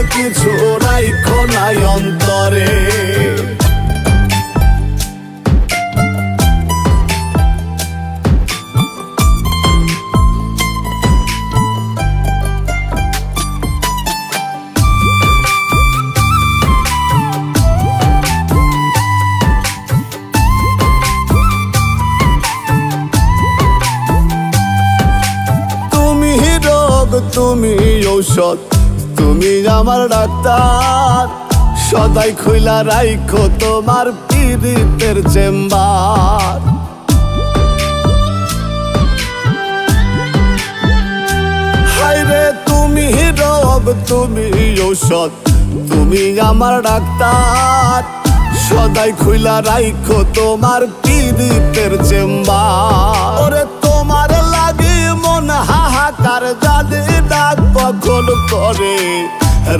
কইলে কিছু রাইখো নাই অন্তরে। তুমি ঔষধ তুমি আমার ডাক্তার। সদাই খুইলা রাইখো তোমার পীড়িতের চেম্বার। হাইরে তুমি রোগ তুমি ঔষধ, তুমি আমার ডাক্তার। সদাই খুইলা রাইখো তোমার পীড়িতের চেম্বার। হাহাকার জানি ডাক কখন করে।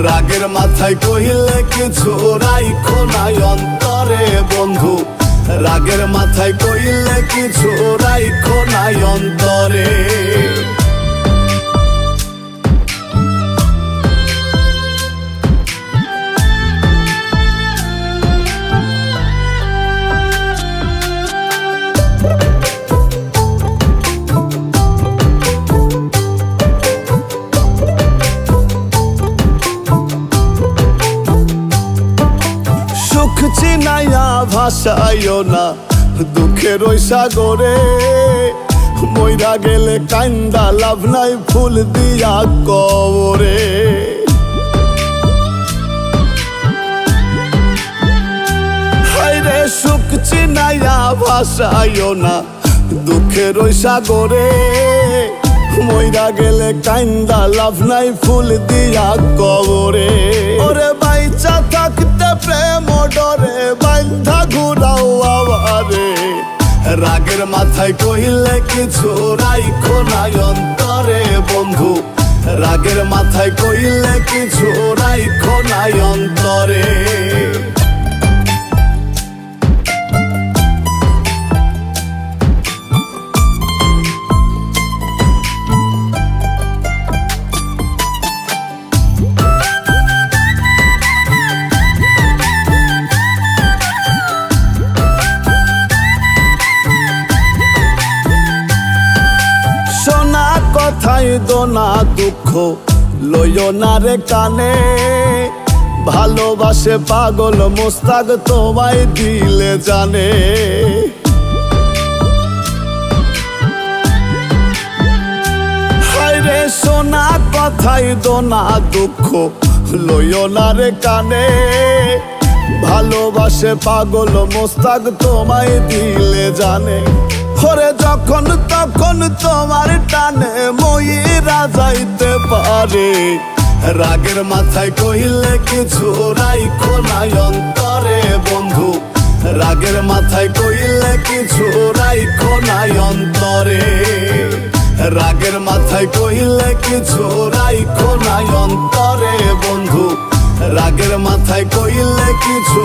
রাগের মাথায় কহিলে কিছু রাইখো নাই অন্তরে বন্ধু। রাগের মাথায় কইলে কিছু রাইখো নাই অন্তরে। চিনাইয়া ভাসাইও না। দুঃখের ওই সাগরে, মইরা গেলে কান্দা লাভ নাই ফুল দিয়া কবরে। হাইরে সুখ চিনাইয়া ভাসাইও না। দুঃখের ওই সাগরে, মইরা গেলে কান্দা লাভ নাই ফুল দিয়া কবরে। প্রেম ডরে, বান্ধা ঘুরাও আবারে রাগের মাথায় কহিলে কিছু রাইখো নাই অন্তরে, বন্ধু। রাগের মাথায় কইলে কিছু রাইখো দোনা দুঃখ, লইও না রে কানে। ভালোবাসে পাগল মোস্তাক তোমায় দিলে জানে। শোনা কথাই দোনা দুঃখ, লইও না রে কানে। ভালোবাসে পাগল মোস্তাক তোমায় দিলে জানে। হরে যখন তখন তোমার টানে ময়ূরা যাইতে পারে। রাগের মাথায় কহিলে কিছু রাইখো নাই অন্তরে বন্ধু। রাগের মাথায় কইলে কিছু রাইখো নাই অন্তরে। রাগের মাথায় কইলে কিছু রাইখো নাই অন্তরে বন্ধু। রাগের মাথায় কইলে কিছু